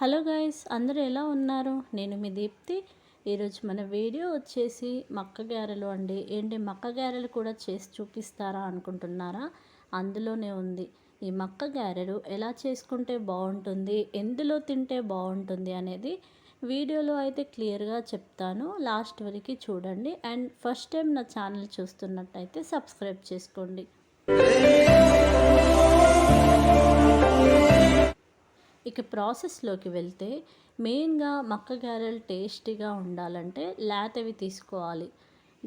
Hello guys అందరూ ఎలా ఉన్నారు? నేను మీ దీప్తి. ఈరోజు మన వీడియో వచ్చేసి మక్క గారెలు అండి. ఏంటి మక్క గారెలు కూడా చేసి చూపిస్తారా అనుకుంటున్నారా? అందులోనే ఉంది. ఈ మక్క గారెలు ఎలా చేసుకుంటే బాగుంటుంది ఎందులో తింటే బాగుంటుంది అనేది వీడియోలో అయితే క్లియర్గా చెప్తాను. లాస్ట్ వరకు చూడండి. అండ్ ఫస్ట్ టైం నా ఛానల్ చూస్తున్నట్టయితే సబ్స్క్రైబ్ చేసుకోండి. ఇక ప్రాసెస్లోకి వెళ్తే మెయిన్గా మక్క గారెలు టేస్టీగా ఉండాలంటే లేతవి తీసుకోవాలి.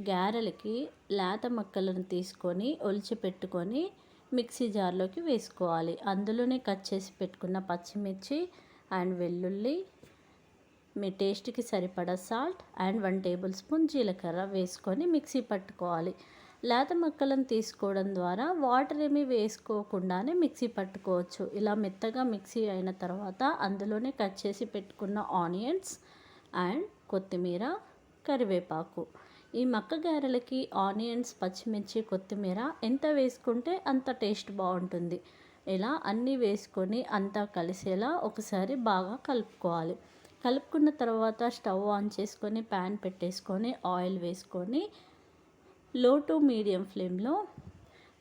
గారెలకి లేత మక్కలను తీసుకొని ఒలిచి పెట్టుకొని మిక్సీ జార్లోకి వేసుకోవాలి. అందులోనే కట్ చేసి పెట్టుకున్న పచ్చిమిర్చి అండ్ వెల్లుల్లి మీ టేస్ట్కి సరిపడా salt and one tablespoon జీలకర్ర వేసుకొని మిక్సీ పట్టుకోవాలి. లేత ముక్కలను తీసుకోవడం ద్వారా వాటర్ ఏమీ వేసుకోకుండానే మిక్సీ పట్టుకోవచ్చు. ఇలా మెత్తగా మిక్సీ అయిన తర్వాత అందులోనే కట్ చేసి పెట్టుకున్న ఆనియన్స్ అండ్ కొత్తిమీర కరివేపాకు. ఈ మక్క గారెలకి ఆనియన్స్ పచ్చిమిర్చి కొత్తిమీర ఎంత వేసుకుంటే అంత టేస్ట్ బాగుంటుంది. ఇలా అన్నీ వేసుకొని అంతా కలిసేలా ఒకసారి బాగా కలుపుకోవాలి. కలుపుకున్న తర్వాత స్టవ్ ఆన్ చేసుకొని ప్యాన్ పెట్టేసుకొని ఆయిల్ వేసుకొని లో టు మీడియం ఫ్లేమ్లో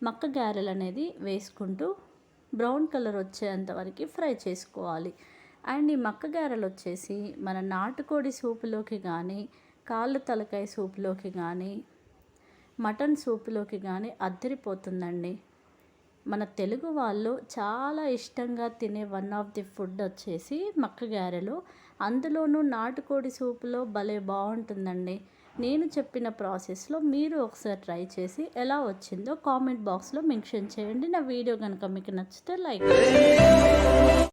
మక్క గారెలు అనేది వేసుకుంటూ బ్రౌన్ కలర్ వచ్చేంత వరకు ఫ్రై చేసుకోవాలి. అండ్ ఈ మక్క గారెలు వచ్చేసి మన నాటుకోడి సూపులోకి కానీ కాళ్ళు తలకాయ సూపులోకి కానీ మటన్ సూపులోకి కానీ అద్దరిపోతుందండి. మన తెలుగు వాళ్ళు చాలా ఇష్టంగా తినే వన్ ఆఫ్ ది ఫుడ్ వచ్చేసి మక్క గారెలు. అందులోనూ నాటుకోడి సూపులో భలే బాగుంటుందండి. నేను చెప్పిన ప్రాసెస్లో మీరు ఒకసారి ట్రై చేసి ఎలా వచ్చిందో కామెంట్ బాక్స్లో మెన్షన్ చేయండి. నా వీడియో కనుక మీకు నచ్చితే లైక్